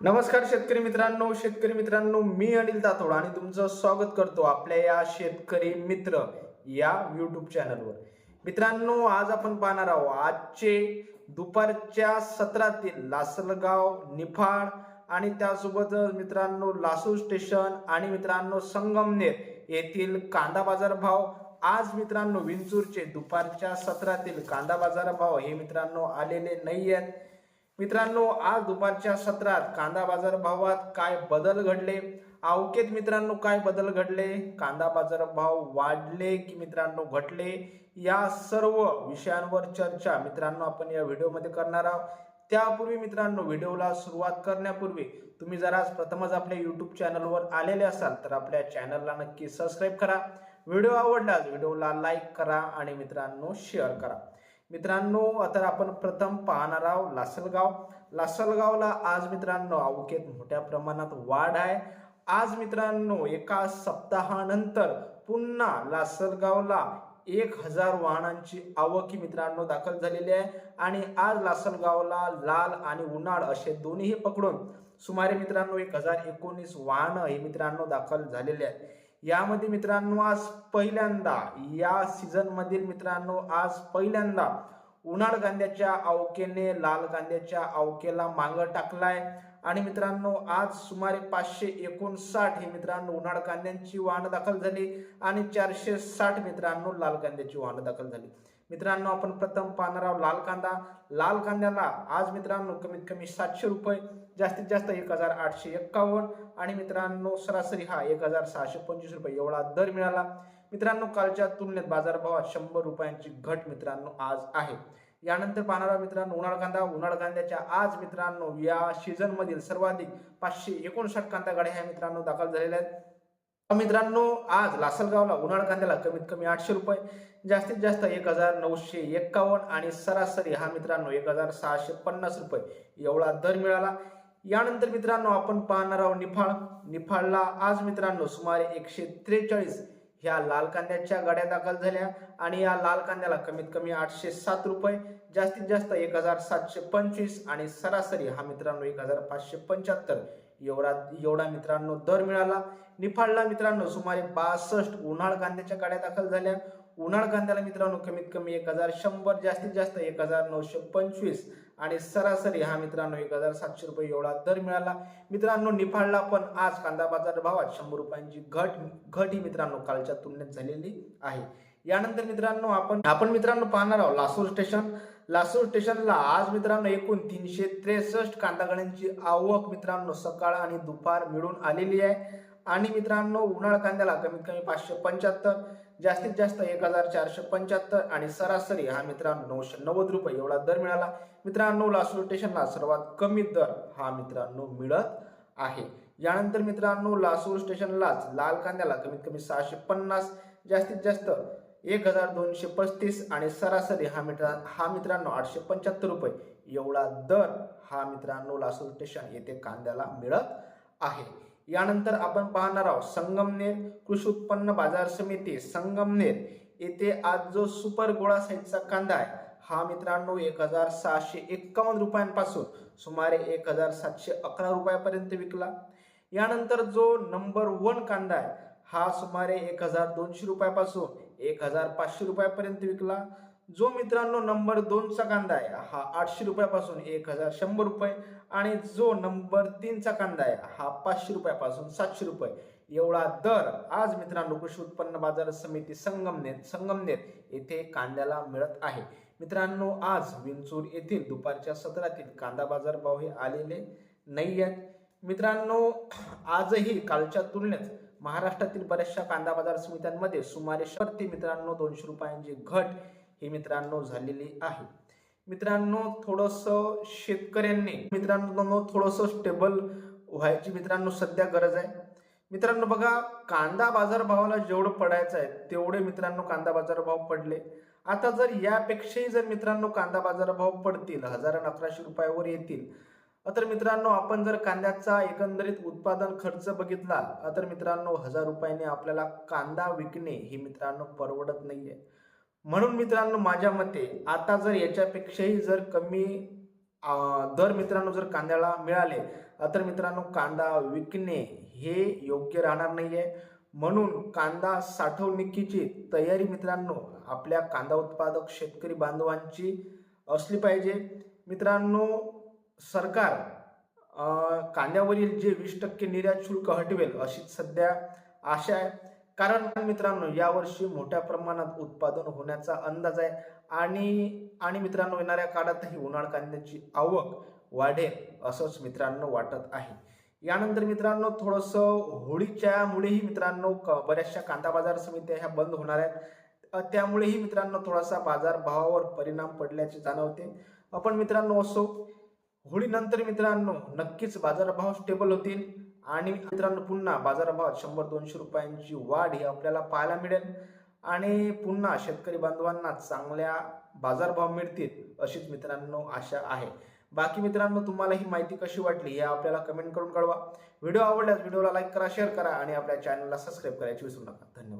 नमस्कार शेतकरी मित्रांनो शेतकरी मित्रांनो मी अनिल तातोड आणि तुमचं स्वागत करतो आपल्या या शेतकरी मित्र या युट्यूब चॅनलवर मित्रांनो आज आपण पाहणार आहोत आजचे दुपारच्या सत्रातील लासलगाव निफाड आणि त्यासोबत मित्रांनो लासूर स्टेशन आणि मित्रांनो संगमनेर येथील कांदा बाजार भाव. आज मित्रांनो विंचूरचे दुपारच्या सत्रातील कांदा बाजार भाव हे मित्रांनो आलेले नाही आहेत मित्रांनो आज दुपारच्या सत्रात कांदा बाजार भावात काय बदल घडले? अवकेत मित्रांनो काय बदल घडले? कांदा बाजार भाव वाढले की मित्रांनो घटले? या सर्व विषयांवर चर्चा मित्रांनो आपण या व्हिडिओमध्ये करणार आहोत. त्यापूर्वी मित्रांनो व्हिडिओला सुरुवात करण्यापूर्वी तुम्ही जर आज प्रथमच आपल्या युट्यूब चॅनलवर आलेले असाल तर आपल्या चॅनलला नक्की सबस्क्राईब करा. व्हिडिओ आवडल्यास व्हिडिओला लाईक करा आणि मित्रांनो शेअर करा. मित्रांनो आता आपण प्रथम पाहणार आहोत लासलगाव. लासलगावला आज मित्रांनो अवकेत मोठ्या प्रमाणात वाढ आहे. आज मित्रांनो एका सप्ताहानंतर पुन्हा लासलगावला एक हजार वाहनांची आवक ही मित्रांनो दाखल झालेली आहे. आणि आज लासलगावला लाल आणि उन्हाळ असे दोन्हीही पकडून सुमारे मित्रांनो एक हजार एकोणीस वाहनं हे मित्रांनो दाखल झालेले आहेत. यामध्ये मित्रांनो आज पहिल्यांदा या सीझन मधील मित्रांनो आज पहिल्यांदा उन्हाळ कांद्याच्या अवकेने लाल कांद्याच्या अवकेला मागं टाकलाय. आणि मित्रांनो आज सुमारे पाचशे एकोणसाठ हे मित्रांनो उन्हाळ कांद्यांची वाहनं दाखल झाली. आणि चारशे साठ मित्रांनो लाल कांद्याची वाहनं दाखल झाली. मित्रांनो आपण प्रथम पाहणार आहोत लाल कांदा. लाल कांद्याला आज मित्रांनो कमीत कमी सातशे रुपये जास्तीत जास्त एक हजार आठशे एक्कावन्न आणि मित्रांनो सरासरी हा एक हजार सहाशे पंचवीस रुपये एवढा दर मिळाला. मित्रांनो कालच्या तुलनेत बाजारभावात शंभर रुपयांची घट मित्रांनो आज आहे. यानंतर पाहणारा मित्रांनो उन्हाळ कांदा. उन्हाळ कांद्याच्या आज मित्रांनो या सीझनमधील सर्वाधिक पाचशे एकोणसाठ कांदा गाड्या ह्या मित्रांनो दाखल झालेल्या आहेत. मित्रांनो आज लासलगावला उन्हाळ कांद्याला कमीत कमी आठशे रुपये जास्तीत जास्त एक हजार नऊशे एक्कावन्न आणि सरासरी हा मित्रांनो एक हजार सहाशे पन्नास रुपये एवढा दर मिळाला. यानंतर मित्रांनो आपण पाहणार आहोत निफाळ निफाळला आज मित्रांनो सुमारे एकशे त्रेचाळीस ह्या लाल कांद्याच्या गाड्या दाखल झाल्या आणि या लाल कांद्याला कमीत कमी आठशे सात रुपये जास्तीत जास्त एक हजार सातशे पंचवीस आणि सरासरी हा मित्रांनो एक हजार पाचशे पंच्याहत्तर एवढा एवढा मित्रांनो दर मिळाला. निफाडला मित्रांनो सुमारे बासष्ट उन्हाळ कांद्याच्या गाड्या दाखल झाल्या. उन्हाळ कांद्याला मित्रांनो कमीत कमी एक हजार शंभर जास्तीत जास्त एक हजार नऊशे पंचवीस आणि सरासरी हा मित्रांनो एक हजार सातशे रुपये एवढा दर मिळाला. मित्रांनो निफाडला पण आज कांदा बाजार भावात शंभर रुपयांची घट घट ही मित्रांनो कालच्या तुलनेत झालेली आहे. यानंतर मित्रांनो आपण आपण मित्रांनो पाहणार आहोत लासूर स्टेशन. लासूर स्टेशनला आज मित्रांनो एकूण तीनशे त्रेसष्ट कांदागण्यांची आवक मित्रांनो सकाळ आणि दुपार मिळून आलेली आहे. आणि मित्रांनो उन्हाळ कांद्याला कमीत कमी पाचशे पंच्याहत्तर जास्तीत जास्त एक हजार चारशे पंच्याहत्तर आणि सरासरी हा मित्रांनो नऊशे नव्वद रुपये एवढा दर मिळाला. मित्रांनो लासूर स्टेशनला सर्वात कमी दर हा मित्रांनो मिळत आहे. यानंतर मित्रांनो लासूर स्टेशनलाच लाल कांद्याला कमीत कमी सहाशे पन्नास जास्तीत जास्त एक हजार दोनशे पस्तीस आणि सरासरी हा मित्रा हा मित्रांनो आठशे पंच्याहत्तर रुपये. एवढा दर हा मित्रांनो लासूर स्टेशन येथे कांद्याला मिळत आहे. यानंतर आपण पाहणार आहोत संगमनेर कृषी उत्पन्न बाजार समिती संगमनेर येथे आज जो सुपर गोळा साईजचा कांदा आहे हा मित्रांनो एक हजार सहाशे एक्कावन्न रुपयांपासून सुमारे एक हजार सातशे अकरा रुपयापर्यंत विकला. यानंतर जो नंबर वन कांदा आहे हा सुमारे एक हजार दोनशे रुपयापासून एक हजार पाचशे रुपयापर्यंत विकला. जो मित्रांनो नंबर दोनचा कांदा आहे हा आठशे रुपयापासून एक हजार शंभर रुपये आणि जो नंबर तीनचा कांदा आहे हा पाचशे रुपयापासून सातशे रुपये. एवढा दर आज मित्रांनो कृषी उत्पन्न बाजार समिती संगमनेर संगमनेर येथे कांद्याला मिळत आहे. मित्रांनो आज विंचूर येथील दुपारच्या सत्रातील कांदा बाजार भाव हे आलेले नाही आहेत मित्रांनो आजही कालच्या तुलनेत महाराष्ट्रातील बऱ्याचशा कांदा बाजार समित्यांमध्ये सुमारे शर्ती मित्रांनो दोनशे रुपयांची घट ही मित्रांनो झालेली आहे. मित्रांनो थोडस शेतकऱ्यांनी मित्रांनो थोडस स्टेबल व्हायची मित्रांनो सध्या गरज आहे. मित्रांनो बघा कांदा बाजार भावाला जेवढं पडायचं आहे तेवढे मित्रांनो कांदा बाजार भाव पडले. आता जर यापेक्षाही जर मित्रांनो कांदा बाजार भाव पडतील हजार अकराशे रुपयावर येतील तर मित्रांनो आपण जर कांद्याचा एकंदरीत उत्पादन खर्च बघितला तर मित्रांनो हजार रुपयाने आपल्याला कांदा विकणे हे मित्रांनो परवडत नाहीये. म्हणून मित्रांनो माझ्या मते आता जर याच्यापेक्षाही जर कमी दर मित्रांनो जर कांद्याला मिळाले तर मित्रांनो कांदा विकणे हे योग्य राहणार नाहीये. म्हणून कांदा साठवणुकीची तयारी मित्रांनो आपल्या कांदा उत्पादक शेतकरी बांधवांची असली पाहिजे. मित्रांनो सरकार कांद्यावरील जे वीस टक्के निर्यात शुल्क हटवेल अशी सध्या आशा आहे. कारण मित्रांनो यावर्षी मोठ्या प्रमाणात उत्पादन होण्याचा अंदाज आहे आणि आणि मित्रांनो येणाऱ्या काळातही उन्हाळ कांद्याची आवक वाढेल असंच मित्रांनो वाटत आहे. यानंतर मित्रांनो थोडंसं होळीच्यामुळेही मित्रांनो क- बऱ्याचशा कांदा बाजार समित्या ह्या बंद होणार आहेत. त्यामुळेही मित्रांनो थोडासा बाजार भावावर परिणाम पडल्याचे जाणवते. आपण मित्रांनो असो होळीनंतर मित्रांनो नक्कीच बाजारभाव स्टेबल होतील. आणि मित्रांनो पुन्हा बाजारभावात शंभर दोनशे रुपयांची वाढ ही आपल्याला पाहायला मिळेल. आणि पुन्हा शेतकरी बांधवांना चांगल्या बाजारभाव मिळतील अशीच मित्रांनो आशा आहे. बाकी मित्रांनो तुम्हाला ही माहिती कशी वाटली हे आपल्याला कमेंट करून कळवा. व्हिडिओ आवडल्यास व्हिडिओला लाईक करा शेअर करा आणि आपल्या चॅनलला सबस्क्राईब करायची विसरू नका. धन्यवाद.